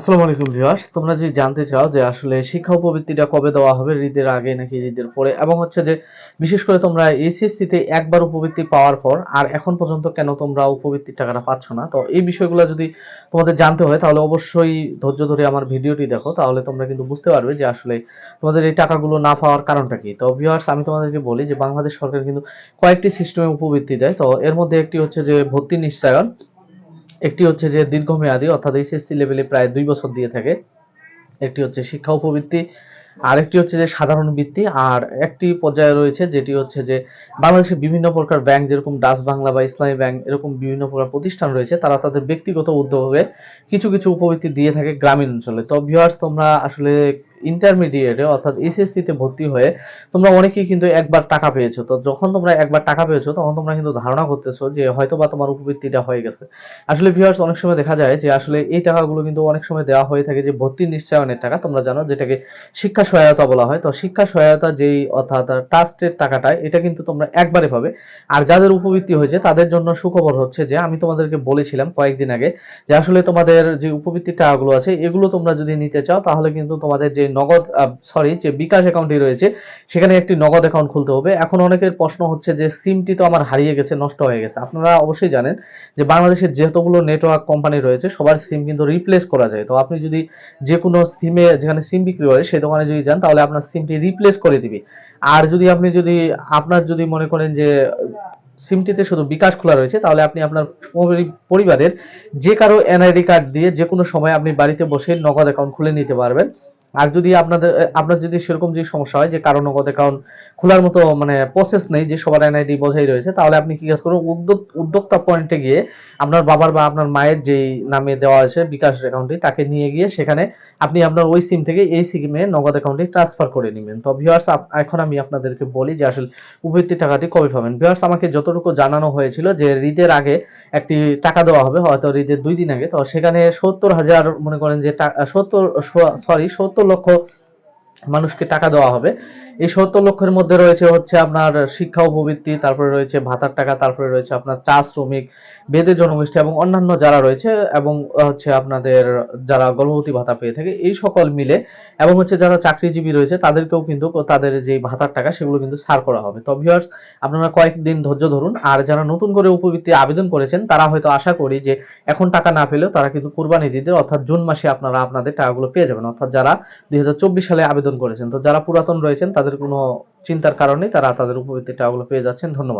আসসালামু আলাইকুম ভিউয়ার্স। তোমরা যদি জানতে চাও যে আসলে শিক্ষা উপবৃত্তিটা কবে দেওয়া হবে, ঈদের আগে নাকি ঈদের পরে, এবং হচ্ছে যে বিশেষ করে তোমরা এইচএসসি তে একবার উপবৃত্তি পাওয়ার পর, আর এখন পর্যন্ত কেন তোমরা উপবৃত্তির টাকাটা পাচ্ছ না, তো এই বিষয়গুলো যদি তোমাদের জানতে হয়, তাহলে অবশ্যই ধৈর্য ধরে আমার ভিডিওটি দেখো, তাহলে তোমরা কিন্তু বুঝতে পারবে যে আসলে তোমাদের এই টাকাগুলো না পাওয়ার কারণটা কি। তো ভিউয়ার্স, আমি তোমাদেরকে বলি যে বাংলাদেশ সরকার কিন্তু কয়েকটি সিস্টেমে উপবৃত্তি দেয়, তো এর মধ্যে একটি হচ্ছে যে ভর্তি নিশ্চয়ন একটি হচ্ছে যে দীর্ঘমেয়াদী, অর্থাৎ এইচএসসি লেভেলে প্রায় দুই বছর দিয়ে থাকে। একটি হচ্ছে শিক্ষা উপবৃত্তি, আরেকটি হচ্ছে যে সাধারণ বৃত্তি, আর একটি পর্যায়ে রয়েছে যেটি হচ্ছে যে বাংলাদেশের বিভিন্ন প্রকার ব্যাংক, যেরকম ডাচ বাংলা বা ইসলামী ব্যাংক এরকম বিভিন্ন প্রকার প্রতিষ্ঠান রয়েছে, তারা তাদের ব্যক্তিগত উদ্যোগে কিছু কিছু উপবৃত্তি দিয়ে থাকে গ্রামীণ অঞ্চলে। তো ভিউয়ার্স তোমরা আসলে ইন্টারমিডিয়েটে অর্থাৎ এসএসসি তে ভর্তি হয়ে তোমরা অনেকেই কিন্তু একবার টাকা পেয়েছ। তো যখন তোমরা একবার টাকা পেয়েছ, তখন তোমরা কিন্তু ধারণা করতেছো যে হয়তো বা তোমার উপবৃত্তিটা হয়ে গেছে। আসলে ভিউয়ার্স অনেক সময় দেখা যায় যে আসলে এই টাকাগুলো কিন্তু অনেক সময় দেওয়া হয়ে থাকে যে ভর্তি নিশ্চয়নের টাকা। তোমরা জানো যেটাকে শিক্ষা সহায়তা বলা হয়। তো শিক্ষা সহায়তা যেই, অর্থাৎ ট্রাস্টের টাকাটা, এটা কিন্তু তোমরা একবারে পাবে। আর যাদের উপবৃত্তি হয়েছে, তাদের জন্য সুখবর হচ্ছে যে আমি তোমাদেরকে বলেছিলাম কয়েকদিন আগে যে আসলে তোমাদের যে উপবৃত্তির টাকাগুলো আছে, এগুলো তোমরা যদি নিতে চাও, তাহলে কিন্তু তোমাদের যে নগদ সরি যে বিকাশ অ্যাকাউন্টটি রয়েছে, সেখানে একটি নগদ অ্যাকাউন্ট খুলতে হবে। এখন অনেকের প্রশ্ন হচ্ছে যে সিমটি তো আমার হারিয়ে গেছে, নষ্ট হয়ে গেছে। আপনারা অবশ্যই জানেন যে, বাংলাদেশের যেতগুলো নেটওয়ার্ক কোম্পানি রয়েছে, সবার সিম কিন্তু রিপ্লেস করা যায়। তো আপনি যদি যে কোনো সিমে যেখানে সিম বিক্রি হয়, সেই দোকানে যদি যান, তাহলে আপনার সিমটি রিপ্লেস করে দিবে। আর যদি আপনি যদি, আপনার যদি মনে করেন যে সিমটিতে শুধু বিকাশ খোলা রয়েছে, তাহলে আপনি আপনার পরিবারের যে কারও এনআইডি কার্ড দিয়ে যে কোনো সময় আপনি বাড়িতে বসে নগদ অ্যাকাউন্ট খুলে নিতে পারবেন। আর যদি আপনাদের আপনার যদি সেরকম যে সমস্যা হয়, যে কারও নগদ অ্যাকাউন্ট খোলার মতো মানে প্রসেস নেই, যে সবার এনআইডি বোঝাই রয়েছে, তাহলে আপনি কি কাজ করুন উদ্যোক্তা পয়েন্টে গিয়ে আপনার বাবার বা আপনার মায়ের যেই নামে দেওয়া আছে বিকাশ অ্যাকাউন্টটি তাকে নিয়ে গিয়ে সেখানে আপনি আপনার ওই সিম থেকে এই সিমে নগদ অ্যাকাউন্টে ট্রান্সফার করে নেবেন। তো ভিউয়ার্স এখন আমি আপনাদেরকে বলি যে আসলে উপবৃত্তি টাকাটি কবে পাবেন? ভিউয়ার্স আমাকে যতটুকু জানানো হয়েছিল যে ঈদের আগে একটি টাকা দেওয়া হবে হয়তো ঈদের দুই দিন আগে। তো সেখানে সত্তর হাজার মনে করেন যে সত্তর সরি সত্তর লক্ষ মানুষকে টাকা দেওয়া হবে। এই সত্তর লক্ষের মধ্যে রয়েছে হচ্ছে আপনার শিক্ষা উপবৃত্তি তারপরে রয়েছে ভাতার টাকা, তারপরে রয়েছে আপনার চা শ্রমিক বেদে জনগোষ্ঠী এবং অন্যান্য যারা রয়েছে এবং হচ্ছে আপনাদের যারা গর্ভবতী ভাতা পেয়ে থাকে, এই সকল মিলে এবং হচ্ছে যারা চাকরিজীবী রয়েছে, তাদেরকেও কিন্তু তাদের যে ভাতার টাকা, সেগুলো কিন্তু ছাড় করা হবে। তো ভিউয়ার্স আপনারা কয়েকদিন ধৈর্য ধরুন, আর যারা নতুন করে উপবৃত্তি আবেদন করেছেন, তারা হয়তো আশা করি যে এখন টাকা না পেলেও তারা কিন্তু কুরবানি দিতে অর্থাৎ জুন মাসে আপনারা আপনাদের টাকাগুলো পেয়ে যাবেন। অর্থাৎ যারা দুই হাজার চব্বিশ সালে আবেদন করেছেন, তো যারা পুরাতন রয়েছেন, তাদের কোনো চিন্তার কারণে তারা তাদের উপবৃত্তি টাকাগুলো পেয়ে যাচ্ছেন। ধন্যবাদ।